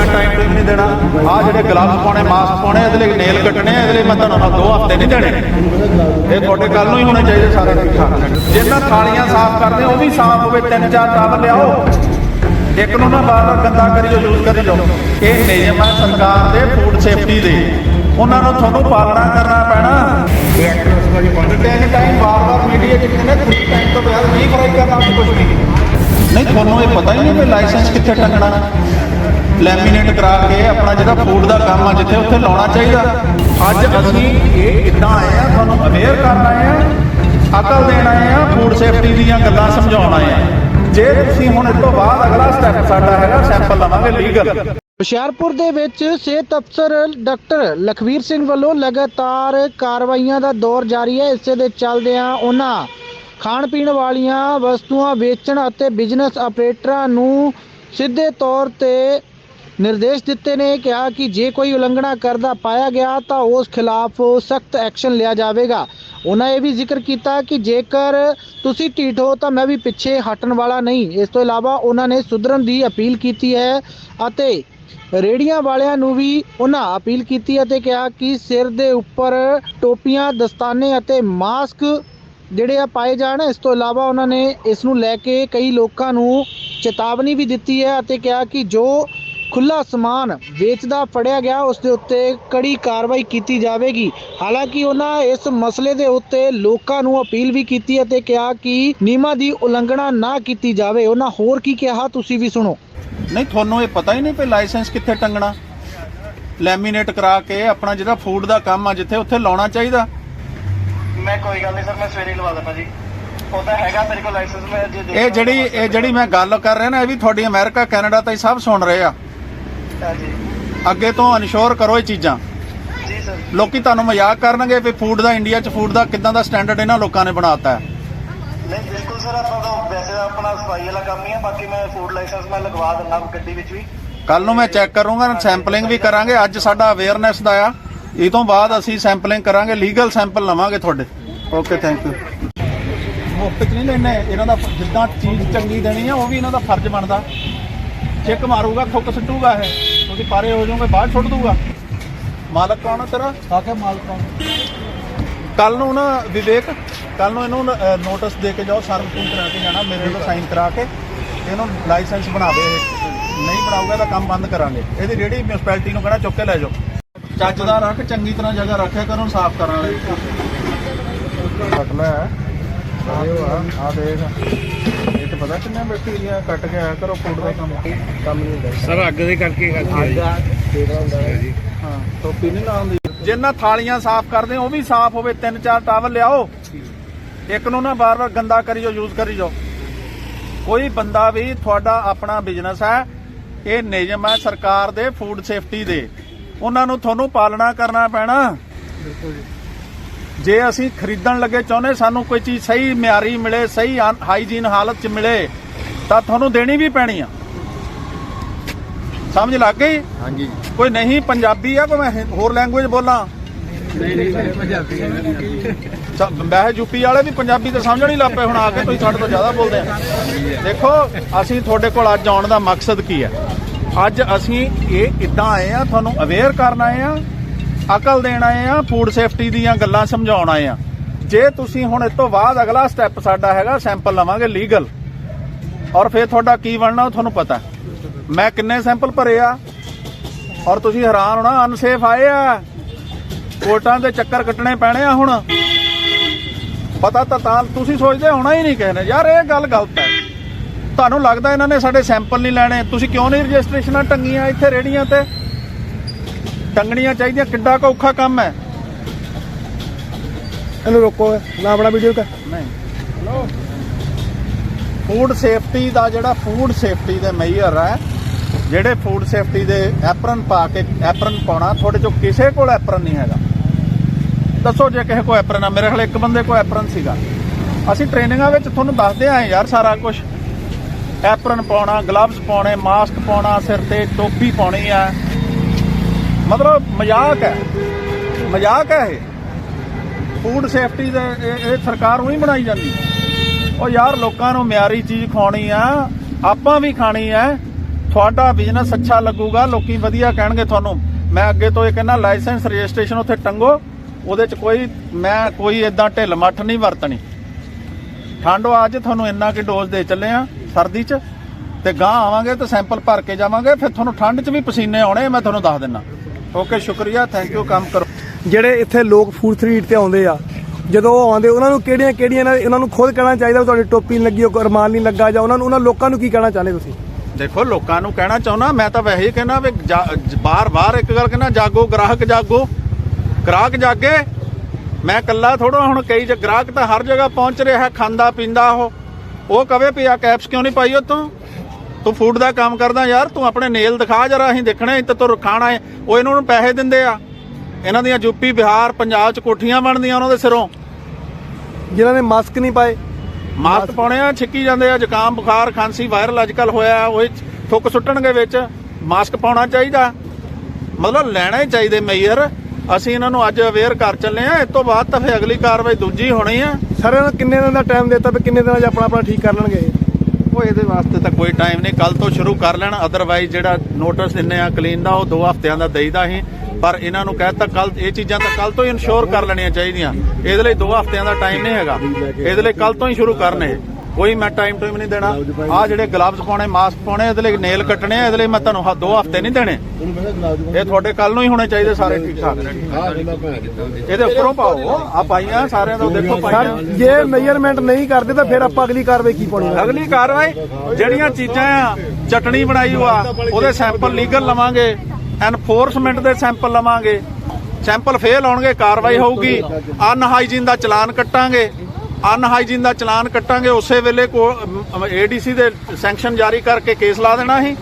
ਮੈਂ ਟਾਈਮ ਨਹੀਂ ਦੇਣਾ। ਆ ਜਿਹੜੇ ਗਲਵਸ ਪਾਉਣੇ ਮਾਸਕ ਪਾਉਣੇ ਇਹਦੇ ਲਈ ਨੇਲ ਕੱਟਣੇ ਇਹਦੇ ਲਈ ਮੈਂ ਤੁਹਾਨੂੰ ਦੋ ਹਫ਼ਤੇ ਨਹੀਂ ਦੇਣੇ। ਇਹ ਤੁਹਾਡੇ ਕੱਲ ਨੂੰ ਹੀ ਹੋਣੇ ਚਾਹੀਦੇ ਸਾਰੇ ਠੀਕ ਠਾਕ ਜਿੰਨਾ ਥਾਲੀਆਂ ਸਾਫ਼ ਕਰਦੇ ਉਹ ਵੀ ਸਾਫ਼ ਹੋਵੇ ਤਿੰਨ ਚਾਰ ਟਾਵਲ ਲਿਆਓ। ਇੱਕ ਨੂੰ ਨਾ ਬਾਰ ਬਾਰ ਗੰਦਾ ਕਰਿਓ ਯੂਜ਼ ਕਰੀ ਜਾਓ ਇਹ ਨਿਯਮ ਹੈ ਸਰਕਾਰ ਦੇ ਫੂਡ ਸੇਫਟੀ ਦੇ। ਉਹਨਾਂ ਨੂੰ ਤੁਹਾਨੂੰ ਪਾਲਣਾ ਕਰਨਾ ਪੈਣਾ। ਤਿੰਨ ਟਾਈਮ ਬਾਰ-ਬਾਰ ਮੀਡੀਆ ਚ ਕਹਿੰਦੇ ਥ੍ਰੀ ਟਾਈਮ ਤੋਂ ਬਾਅਦ ਨਹੀਂ ਫਰਾਈ ਕਰਨਾ ਵੀ ਕੁਝ ਨਹੀਂ। ਨਹੀਂ ਤੁਹਾਨੂੰ ਇਹ ਪਤਾ ਹੀ ਨਹੀਂ ਕਿ ਲਾਇਸੈਂਸ ਕਿੱਥੇ ਟੰਗਣਾ ਲੈਮੀਨੇਟ ਕਰਾ ਕੇ ਆਪਣਾ ਜਿਹੜਾ ਫੂਡ ਦਾ ਕੰਮ ਆ ਜਿੱਥੇ ਉੱਥੇ ਲਾਉਣਾ ਚਾਹੀਦਾ। ਅੱਜ ਅਸੀਂ ਇਹ ਕਿੱਦਾਂ ਆਏ ਆ, ਤੁਹਾਨੂੰ ਅਵੇਅਰ ਕਰਨ ਆਏ ਆ, ਅਕਲ ਦੇਣ ਆਏ ਆ ਫੂਡ ਸੇਫਟੀ ਦੀਆਂ ਗੱਲਾਂ ਸਮਝਾਉਣ ਆਏ ਆ। ਜੇ ਤੁਸੀਂ ਹੁਣ ਇਸ ਤੋਂ ਬਾਅਦ ਅਗਲਾ ਸਟੈਪ ਸਾਡਾ ਹੈਗਾ ਸੈਂਪਲ ਲਵਾਂਗੇ ਲੀਗਲ ਹੁਸ਼ਿਆਰਪੁਰ ਦੇ ਵਿੱਚ ਸਿਹਤ ਅਫਸਰ ਡਾਕਟਰ ਲਖਵੀਰ ਸਿੰਘ ਵੱਲੋਂ ਲਗਾਤਾਰ ਕਾਰਵਾਈਆਂ ਦਾ ਦੌਰ ਜਾਰੀ ਹੈ। ਇਸੇ ਦੇ ਚੱਲਦਿਆਂ ਉਹਨਾਂ। ਖਾਣ ਪੀਣ ਵਾਲੀਆਂ ਵਸਤੂਆਂ ਵੇਚਣ ਅਤੇ ਬਿਜ਼ਨਸ ਆਪਰੇਟਰਾਂ ਨੂੰ ਸਿੱਧੇ ਤੌਰ ਤੇ ਨਿਰਦੇਸ਼ ਦਿੱਤੇ ਨੇ ਕਿਹਾ ਕਿ ਜੇ ਕੋਈ ਉਲੰਘਣਾ ਕਰਦਾ ਪਾਇਆ ਗਿਆ ਤਾਂ ਉਸ ਖਿਲਾਫ ਸਖਤ ਐਕਸ਼ਨ ਲਿਆ ਜਾਵੇਗਾ। ਉਹਨਾਂ ਇਹ ਵੀ ਜ਼ਿਕਰ ਕੀਤਾ ਕਿ ਜੇਕਰ ਤੁਸੀਂ ਢੀਠ ਹੋ ਤਾਂ ਮੈਂ ਵੀ ਪਿੱਛੇ ਹਟਣ ਵਾਲਾ ਨਹੀਂ। ਇਸ ਤੋਂ ਇਲਾਵਾ ਉਹਨਾਂ ਨੇ ਸੁਧਰਨ ਦੀ ਅਪੀਲ ਕੀਤੀ ਹੈ ਅਤੇ ਰੇੜੀਆਂ ਵਾਲਿਆਂ ਨੂੰ ਵੀ ਉਹਨਾਂ ਅਪੀਲ ਕੀਤੀ ਅਤੇ ਕਿਹਾ ਕਿ ਸਿਰ ਦੇ ਉੱਪਰ ਟੋਪੀਆਂ, ਦਸਤਾਨੇ ਅਤੇ ਮਾਸਕ ਜਿਹੜੇ ਆ ਪਾਏ ਜਾਣ। ਇਸ ਤੋਂ ਇਲਾਵਾ ਉਹਨਾਂ ਨੇ ਇਸ ਨੂੰ ਲੈ ਕੇ ਕਈ ਲੋਕਾਂ ਨੂੰ ਚੇਤਾਵਨੀ ਵੀ ਦਿੱਤੀ ਹੈ ਅਤੇ ਕਿਹਾ ਕਿ ਜੋ ਖੁੱਲਾ ਸਮਾਨ ਵੇਚਦਾ ਫੜਿਆ ਗਿਆ ਉਸ ਦੇ ਉੱਤੇ ਕੜੀ ਕਾਰਵਾਈ ਕੀਤੀ ਜਾਵੇਗੀ। ਹਾਲਾਂਕਿ ਉਹਨਾਂ ਇਸ ਮਸਲੇ ਦੇ ਉੱਤੇ ਲੋਕਾਂ ਨੂੰ ਅਪੀਲ ਵੀ ਕੀਤੀ ਅਤੇ ਕਿਹਾ ਕਿ ਨਿਯਮਾਂ ਦੀ ਉਲੰਘਣਾ ਨਾ ਕੀਤੀ ਜਾਵੇ। ਉਹਨਾਂ ਹੋਰ ਕੀ ਕਿਹਾ ਤੁਸੀਂ ਵੀ ਸੁਣੋ। ਨਹੀਂ ਤੁਹਾਨੂੰ ਇਹ ਪਤਾ ਹੀ ਨਹੀਂ ਕਿ ਲਾਇਸੈਂਸ ਕਿੱਥੇ ਟੰਗਣਾ। ਲੈਮੀਨੇਟ ਕਰਾ ਕੇ ਆਪਣਾ ਜਿਹੜਾ ਫੂਡ ਦਾ ਕੰਮ ਆ ਜਿੱਥੇ ਉੱਥੇ ਲਾਉਣਾ ਚਾਹੀਦਾ। ਮੈਂ ਕੋਈ ਗੱਲ ਨਹੀਂ ਸਰ ਮੈਂ ਸਵੇਰੇ ਲਵਾ ਦਿੰਦਾ ਜੀ। ਉਹ ਤਾਂ ਹੈਗਾ ਮੇਰੇ ਕੋਲ ਲਾਇਸੈਂਸ ਮੈਂ ਜੇ ਦੇਖ ਇਹ ਜਿਹੜੀ ਇਹ ਜਿਹੜੀ ਮੈਂ ਗੱਲ ਕਰ ਰਿਹਾ ਨਾ ਇਹ ਵੀ ਤੁਹਾਡੀ ਅਮਰੀਕਾ ਕੈਨੇਡਾ ਤਾਈਂ ਸਭ ਸੁਣ ਰਹੇ ਆ। ਹਾਂਜੀ। ਅੱਗੇ ਤੋਂ ਇਨਸ਼ੋਰ ਕਰੋ ਇਹ ਚੀਜ਼ਾਂ। ਜੀ ਸਰ। ਲੋਕੀ ਤੁਹਾਨੂੰ ਮਜ਼ਾਕ ਕਰਨਗੇ ਵੀ ਫੂਡ ਦਾ ਇੰਡੀਆ 'ਚ ਫੂਡ ਦਾ ਕਿੱਦਾਂ ਦਾ ਸਟੈਂਡਰਡ ਇਹਨਾਂ ਲੋਕਾਂ ਨੇ ਬਣਾਤਾ ਹੈ। ਨਹੀਂ ਬਿਲਕੁਲ ਸਰ ਆਪਾਂ ਤਾਂ ਵੈਸੇ ਤਾਂ ਆਪਣਾ ਸਫ਼ਾਈ ਵਾਲਾ ਕੰਮ ਹੀ ਹੈ ਬਾਕੀ ਮੈਂ ਫੂਡ ਲਾਇਸੈਂਸ ਮੈਂ ਲਗਵਾ ਦਿੰਦਾ ਗੱਡੀ ਵਿੱਚ ਵੀ। ਕੱਲ ਨੂੰ ਮੈਂ ਚੈੱਕ ਕਰੂੰਗਾ ਸੈਂਪਲਿੰਗ ਵੀ ਕਰਾਂਗੇ ਅੱਜ ਸਾਡਾ ਅਵੇਅਰਨੈਸ ਦਾ ਆ। ਇਹ ਤੋਂ ਬਾਅਦ ਅਸੀਂ ਸੈਂਪਲਿੰਗ ਕਰਾਂਗੇ ਲੀਗਲ ਸੈਂਪਲ ਲਵਾਂਗੇ ਤੁਹਾਡੇ। ਓਕੇ ਥੈਂਕ ਯੂ ਮੁਫਤ 'ਚ ਨਹੀਂ ਲੈਣੇ ਇਹਨਾਂ ਦਾ ਜਿੱਦਾਂ ਚੀਜ਼ ਚੰਗੀ ਦੇਣੀ ਆ ਉਹ ਵੀ ਇਹਨਾਂ ਦਾ ਫਰਜ਼ ਬਣਦਾ। ਚੈੱਕ ਮਾਰੂਗਾ ਥੁੱਕ ਸੁੱਟੂਗਾ ਇਹ। ਤੁਸੀਂ ਪਾਰੇ ਹੋ ਜਾਓਗੇ ਬਾਹਰ ਸੁੱਟ ਦੂਗਾ ਮਾਲਕ ਕੌਣ ਆ ਤੇਰਾ? ਆਕੇ ਮਾਲਕ ਕੱਲ ਨੂੰ ਨਾ ਵਿਵੇਕ ਕੱਲ ਨੂੰ ਇਹਨੂੰ ਨੋਟਿਸ ਦੇ ਕੇ ਜਾਓ ਸਰਵਿਸਿੰਗ ਕਰਾ ਕੇ ਜਾਣਾ ਮੇਰੇ ਤੋਂ ਸਾਈਨ ਕਰਾ ਕੇ ਇਹਨੂੰ ਲਾਇਸੈਂਸ ਬਣਾਵੇ ਇਹ। ਨਹੀਂ ਬਣਾਊਗਾ ਤਾਂ ਕੰਮ ਬੰਦ ਕਰਾਂਗੇ। ਇਹਦੀ ਰੇੜੀ ਮਿਊਨਿਸਪੈਲਿਟੀ ਨੂੰ ਕਹਿਣਾ ਚੁੱਕ ਕੇ ਲੈ ਜਾਓ। ਚੱਜ ਦਾ ਰੱਖ ਚੰਗੀ ਤਰ੍ਹਾਂ ਜਗ੍ਹਾ ਰੱਖਿਆ ਕਰੋ ਸਾਫ਼ ਕਰਨ ਵਾਲੀ ਲੈ। ਆਇਓ ਆ ਆ ਦੇਖ। ਇਹ ਤਾਂ ਪਤਾ ਕਿੰਨੇ ਬੈਠੀ ਆ ਕੱਟ ਕੇ ਆਇਆ ਕਰੋ ਫੂਡ ਦਾ ਕੰਮ। ਕੰਮ ਨਹੀਂ ਹੁੰਦਾ ਸਰ ਅੱਗ ਦੇ ਕਰਕੇ ਕਰਕੇ ਹਾਂ। ਟੋਪੀ ਨਹੀਂ ਲਾਉਂਦੀ ਜਿੰਨਾ ਥਾਲੀਆਂ ਸਾਫ਼ ਕਰਦੇ ਉਹ ਵੀ ਸਾਫ਼ ਹੋਵੇ। ਤਿੰਨ ਚਾਰ ਟਾਵਲ ਲਿਆਓ। ਇੱਕ ਨੂੰ ਨਾ ਬਾਰ-ਬਾਰ ਗੰਦਾ ਕਰੀ ਜਾਓ ਯੂਜ਼ ਕਰੀ ਜਾਓ। ਕੋਈ ਬੰਦਾ ਵੀ ਤੁਹਾਡਾ ਆਪਣਾ ਬਿਜ਼ਨਸ ਹੈ ਇਹ ਨਿਯਮ ਹੈ ਸਰਕਾਰ ਦੇ ਫੂਡ ਸੇਫਟੀ ਦੇ। ਉਹਨਾਂ ਨੂੰ ਤੁਹਾਨੂੰ ਪਾਲਣਾ ਕਰਨਾ ਪੈਣਾ। ਜੇ। ਅਸੀਂ ਖਰੀਦਣ ਲੱਗੇ ਚਾਹੁੰਦੇ ਸਾਨੂੰ ਕੋਈ ਚੀਜ਼ ਸਹੀ ਮਿਆਰੀ ਮਿਲੇ ਸਹੀ ਹਾਈਜੀਨ ਹਾਲਤ 'ਚ ਮਿਲੇ ਤਾਂ ਤੁਹਾਨੂੰ ਦੇਣੀ ਵੀ ਪੈਣੀ ਆ। ਸਮਝ ਲੱਗ ਗਈ? ਹਾਂਜੀ। ਕੋਈ ਨਹੀਂ ਪੰਜਾਬੀ ਆ ਕੋਈ ਮੈਂ ਹੋਰ ਲੈਂਗੁਏਜ ਬੋਲਾਂ। ਚ- ਵੈਸੇ ਯੂਪੀ ਵਾਲੇ ਵੀ ਪੰਜਾਬੀ ਤਾਂ ਸਮਝਣ ਹੀ ਲੱਪੇ ਹੁਣ ਆ ਕੇ ਤੁਸੀਂ ਸਾਡੇ ਤੋਂ ਜ਼ਿਆਦਾ ਬੋਲਦੇ ਆ। ਦੇਖੋ ਅਸੀਂ ਤੁਹਾਡੇ ਕੋਲ ਅੱਜ ਆਉਣ ਦਾ ਮਕਸਦ ਕੀ ਹੈ ਅੱਜ ਅਸੀਂ ਇਹ ਇਦਾਂ ਆਏ ਆ ਤੁਹਾਨੂੰ ਅਵੇਅਰ ਕਰਨ ਆਏ ਆ ਅਕਲ ਦੇਣ ਆਏ ਆ ਫੂਡ ਸੇਫਟੀ ਦੀਆਂ ਗੱਲਾਂ ਸਮਝਾਉਣ ਆਏ ਆ। ਜੇ ਤੁਸੀਂ ਹੁਣ ਇਸ ਤੋਂ ਬਾਅਦ ਅਗਲਾ ਸਟੈਪ ਸਾਡਾ ਹੈਗਾ ਸੈਂਪਲ ਲਵਾਂਗੇ ਲੀਗਲ ਔਰ ਫਿਰ ਤੁਹਾਡਾ ਕੀ ਬਣਨਾ ਉਹ ਤੁਹਾਨੂੰ ਪਤਾ। ਮੈਂ ਕਿੰਨੇ ਸੈਂਪਲ ਭਰੇ ਆ? ਔਰ ਤੁਸੀਂ ਹੈਰਾਨ ਹੋਣਾ ਅਨਸੇਫ ਆਏ ਆ? ਕੋਰਟਾਂ ਦੇ ਚੱਕਰ ਕੱਟਣੇ ਪੈਣੇ ਆ ਹੁਣ। ਪਤਾ ਤਾਂ ਤਾਂ ਤੁਸੀਂ ਸੋਚਦੇ ਹੋਣਾ ਹੀ ਨਹੀਂ ਕਿਸੇ ਨੇ। ਯਾਰ, ਇਹ ਗੱਲ ਗਲਤ ਹੈ। ਤੁਹਾਨੂੰ ਲੱਗਦਾ ਇਹਨਾਂ ਨੇ ਸਾਡੇ ਸੈਂਪਲ ਨਹੀਂ ਲੈਣੇ। ਤੁਸੀਂ ਕਿਉਂ ਨਹੀਂ ਰਜਿਸਟ੍ਰੇਸ਼ਨਾਂ ਟੰਗੀਆਂ ਇੱਥੇ ਰੇੜੀਆਂ ਤੇ? ਟੰਗਣੀਆਂ ਚਾਹੀਦੀਆਂ ਕਿੱਡਾ ਕੁ ਔਖਾ ਕੰਮ ਹੈ। ਇਹਨੂੰ ਰੋਕੋ ਨਾ ਆਪਣਾ ਵੀਡੀਓ ਕਰ। ਨਹੀਂ। ਫੂਡ ਸੇਫਟੀ ਦਾ ਜਿਹੜਾ ਫੂਡ ਸੇਫਟੀ ਦੇ ਮੇਜਰ ਹੈ ਜਿਹੜੇ ਫੂਡ ਸੇਫਟੀ ਦੇ ਐਪਰਨ ਪਾ ਕੇ ਐਪਰਨ ਪਾਉਣਾ ਤੁਹਾਡੇ ਚੋਂ ਕਿਸੇ ਕੋਲ ਐਪਰਨ ਨਹੀਂ ਹੈਗਾ। ਦੱਸੋ ਜੇ ਕਿਸੇ ਕੋਲ ਐਪਰਨ ਆ ਮੇਰੇ ਖਿਆਲ ਇੱਕ ਬੰਦੇ ਕੋਲ ਐਪਰਨ ਸੀਗਾ। ਅਸੀਂ ਟ੍ਰੇਨਿੰਗਾਂ ਵਿੱਚ ਤੁਹਾਨੂੰ ਦੱਸਦੇ ਆਏ ਯਾਰ ਸਾਰਾ ਕੁਝ ਐਪਰਨ ਪਾਉਣਾ ਗਲਵਸ ਪਾਉਣੇ ਮਾਸਕ ਪਾਉਣਾ ਸਿਰ ਤੇ ਟੋਪੀ ਪਾਉਣੀ ਆ। ਮਤਲਬ ਮਜ਼ਾਕ ਹੈ। ਮਜ਼ਾਕ ਹੈ ਇਹ। ਫੂਡ ਸੇਫਟੀ ਦੇ ਇਹ ਸਰਕਾਰ ਉਹੀ ਬਣਾਈ ਜਾਂਦੀ ਉਹ ਯਾਰ ਲੋਕਾਂ ਨੂੰ ਮਿਆਰੀ ਚੀਜ਼ ਖਾਣੀ ਆ, ਆਪਾਂ ਵੀ ਖਾਣੀ ਆ ਤੁਹਾਡਾ ਬਿਜ਼ਨਸ ਅੱਛਾ ਲੱਗੂਗਾ, ਲੋਕੀ ਵਧੀਆ ਕਹਿਣਗੇ ਤੁਹਾਨੂੰ। ਮੈਂ ਅੱਗੇ ਤੋਂ ਇਹ ਕਹਿੰਦਾ ਲਾਇਸੈਂਸ ਰਜਿਸਟ੍ਰੇਸ਼ਨ ਉੱਥੇ ਟੰਗੋ। ਉਹਦੇ ਚ ਕੋਈ ਮੈਂ ਕੋਈ ਇਦਾਂ ਢਿੱਲ ਮੱਠ ਨਹੀਂ ਵਰਤਣੀ। ਠੰਡੋ ਅੱਜ ਤੁਹਾਨੂੰ ਇੰਨਾ ਕਿ ਡੋਜ਼ ਦੇ ਚੱਲੇ ਆ, ਸਰਦੀ ਚ। ਤੇ ਗਾਂ ਆਵਾਂਗੇ ਤੇ ਸੈਂਪਲ ਭਰ ਕੇ ਜਾਵਾਂਗੇ, ਫਿਰ ਤੁਹਾਨੂੰ ਠੰਡ ਚ ਵੀ ਪਸੀਨੇ ਆਉਣੇ, ਮੈਂ ਤੁਹਾਨੂੰ ਦੱਸ ਦਿੰਨਾ ਓਕੇ ਸ਼ੁਕਰੀਆ ਥੈਂਕ ਯੂ ਕੰਮ ਕਰੋ। ਜਿਹੜੇ ਇੱਥੇ ਲੋਕ ਫੂਡ ਸਟਰੀਟ ਤੇ ਆਉਂਦੇ ਆ ਜਦੋਂ ਉਹ ਆਉਂਦੇ ਉਹਨਾਂ ਨੂੰ ਕਿਹੜੀਆਂ ਕਿਹੜੀਆਂ ਇਹਨਾਂ- ਨੂੰ ਖੁਦ ਕਹਿਣਾ ਚਾਹੀਦਾ ਤੁਹਾਡੀ ਟੋਪੀ ਨਹੀਂ ਲੱਗੀ ਉਹ ਰਮਾਨ ਨਹੀਂ ਲੱਗਾ ਜਾਂ ਉਹਨਾਂ ਨੂੰ ਉਹਨਾਂ ਲੋਕਾਂ ਨੂੰ ਕੀ ਕਹਿਣਾ ਚਾਹੁੰਦੇ ਤੁਸੀਂ? ਦੇਖੋ ਲੋਕਾਂ ਨੂੰ ਕਹਿਣਾ ਚਾਹੁੰਦਾ ਮੈਂ ਤਾਂ ਵੈਸੇ ਹੀ ਕਹਿਣਾ ਵੀ ਬਾਰ-ਬਾਰ ਇੱਕ ਗੱਲ ਕਹਿਣਾ ਜਾਗੋ ਗ੍ਰਾਹਕ ਜਾਗੋ। ਗ੍ਰਾਹਕ ਜਾਗੇ। ਮੈਂ ਕੱਲਾ ਥੋੜਾ ਹੁਣ ਕਈ ਜ ਗ੍ਰਾਹਕ ਤਾਂ ਹਰ ਜਗ੍ਹਾ ਪਹੁੰਚ ਰਿਹਾ ਖਾਂਦਾ ਪੀਂਦਾ ਉਹ। ਉਹ ਕਵੇ ਵੀ ਆ ਕੈਪਸ ਕਿਉਂ ਨਹੀਂ ਪਾਈ ਉਹ ਤੂੰ ਤੂੰ ਫੂਡ ਦਾ ਕੰਮ ਕਰਦਾ ਯਾਰ ਤੂੰ ਆਪਣੇ ਨੇਲ ਦਿਖਾ ਜਰਾ ਅਸੀਂ ਦੇਖਣਾ ਇੱਥੇ ਤੋਂ ਖਾਣਾ ਹੈ। ਉਹ ਇਹਨਾਂ ਨੂੰ ਪੈਸੇ ਦਿੰਦੇ ਆ। ਇਹਨਾਂ ਦੀਆਂ ਯੂਪੀ ਬਿਹਾਰ ਪੰਜਾਬ ਚ ਕੋਠੀਆਂ ਬਣਦੀਆਂ ਉਹਨਾਂ ਦੇ ਸਿਰੋਂ। ਜਿਨ੍ਹਾਂ ਨੇ ਮਾਸਕ ਨਹੀਂ ਪਾਏ। ਮਾਸਕ ਪਾਉਣੇ ਆ ਛਿੱਕੀ ਜਾਂਦੇ ਆ ਜ਼ੁਕਾਮ ਬੁਖਾਰ ਖਾਂਸੀ ਵਾਇਰਲ ਅੱਜਕੱਲ ਹੋਇਆ ਉਹ ਥੁੱਕ ਸੁੱਟਣਗੇ ਵਿੱਚ। ਮਾਸਕ ਪਾਉਣਾ ਚਾਹੀਦਾ। ਮਤਲਬ ਲੈਣਾ ਹੀ ਚਾਹੀਦੇ ਮੇਅਰ। ਅਸੀਂ ਇਹਨਾਂ ਨੂੰ ਅੱਜ ਅਵੇਅਰ ਕਰ ਚੱਲੇ ਆ ਇਸ ਤੋਂ ਬਾਅਦ ਤਾਂ ਫੇ ਅਗਲੀ ਕਾਰਵਾਈ ਦੂਜੀ ਹੋਣੀ ਆ। ਸਰ ਇਹਨਾਂ ਨੂੰ ਕਿੰਨੇ ਦਿਨ ਦਾ ਟਾਈਮ ਦਿੱਤਾ ਵੀ ਕਿੰਨੇ ਦਿਨਾਂ 'ਚ ਆਪਣਾ ਆਪਣਾ ਠੀਕ ਕਰ ਲੈਣਗੇ? ਉਹ ਇਹਦੇ ਵਾਸਤੇ ਤਾਂ ਕੋਈ ਟਾਈਮ ਨਹੀਂ। ਕੱਲ ਤੋਂ ਸ਼ੁਰੂ ਕਰ ਲੈਣ ਅਦਰਵਾਈਜ਼ ਜਿਹੜਾ ਨੋਟਿਸ ਦਿੰਨੇ ਆ ਕਲੀਨ ਦਾ, ਉਹ 2 ਹਫ਼ਤਿਆਂ ਦਾ ਦੇਈਦਾ ਅਸੀਂ ਪਰ ਇਹਨਾਂ ਨੂੰ ਕਹਿਤਾ ਕੱਲ ਇਹ ਚੀਜ਼ਾਂ ਤਾਂ ਕੱਲ ਤੋਂ ਹੀ ਇਨਸ਼ੋਰ ਕਰ ਲੈਣੀਆਂ ਚਾਹੀਦੀਆਂ। ਇਹਦੇ ਲਈ 2 ਹਫ਼ਤਿਆਂ ਦਾ ਟਾਈਮ ਨਹੀਂ ਹੈਗਾ। ਇਹਦੇ ਲਈ ਕੱਲ ਤੋਂ ਹੀ ਸ਼ੁਰੂ ਕਰਨੇ। ਕੋਈ ਮੈਂ ਟਾਈਮ ਟਾਈਮ ਨਹੀਂ ਦੇਣਾ। ਆ ਜਿਹੜੇ ਗਲਵਜ਼ ਪਾਉਣੇ ਮਾਸਕ ਪਾਉਣੇ ਇਹਦੇ ਲਈ ਨੇਲ ਕੱਟਣੇ ਇਹਦੇ ਲਈ ਮੈਂ ਤੁਹਾਨੂੰ 2 ਹਫ਼ਤੇ ਨਹੀਂ ਦੇਣੇ। ਇਹ ਤੁਹਾਡੇ ਕੱਲ ਨੂੰ ਹੀ ਹੋਣੇ ਚਾਹੀਦੇ ਸਾਰੇ ਠੀਕ ਠਾਕ। ਇਹਦੇ ਉੱਪਰੋਂ ਪਾਓ। ਆ ਪਾਈਆਂ ਸਾਰਿਆਂ ਦਾ ਦੇਖੋ ਪਾਈਆਂ। ਜੇ ਮੇਜਰਮੈਂਟ ਨਹੀਂ ਕਰਦੇ ਤਾਂ ਫਿਰ ਆਪਾਂ ਅਗਲੀ ਕਾਰਵਾਈ ਕੀ ਪਾਉਣੀ? ਅਗਲੀ ਕਾਰਵਾਈ ਜਿਹੜੀਆਂ ਚੀਜ਼ਾਂ ਆ ਚਟਣੀ ਬਣਾਈ ਹੋਆ ਉਹਦੇ ਸੈਂਪਲ ਲੀਗਲ ਲਵਾਂਗੇ ਐਨਫੋਰਸਮੈਂਟ ਦੇ ਸੈਂਪਲ ਲਵਾਂਗੇ। ਸੈਂਪਲ ਫੇਲ ਆਉਣਗੇ ਕਾਰਵਾਈ ਹੋਊਗੀ। ਅਨਹਾਈਜੀਨ ਦਾ ਚਲਾਨ ਕੱਟਾਂਗੇ। ਅਨਹਾਈਜੀਨ ਦਾ ਚਲਾਨ ਕੱਟਾਂਗੇ, ਉਸੇ ਵੇਲੇ ਕੋ ਏਡੀਸੀ ਦੇ ਸੈਂਕਸ਼ਨ ਜਾਰੀ ਕਰਕੇ ਕੇਸ ਲਾ ਦੇਣਾ ਸੀ।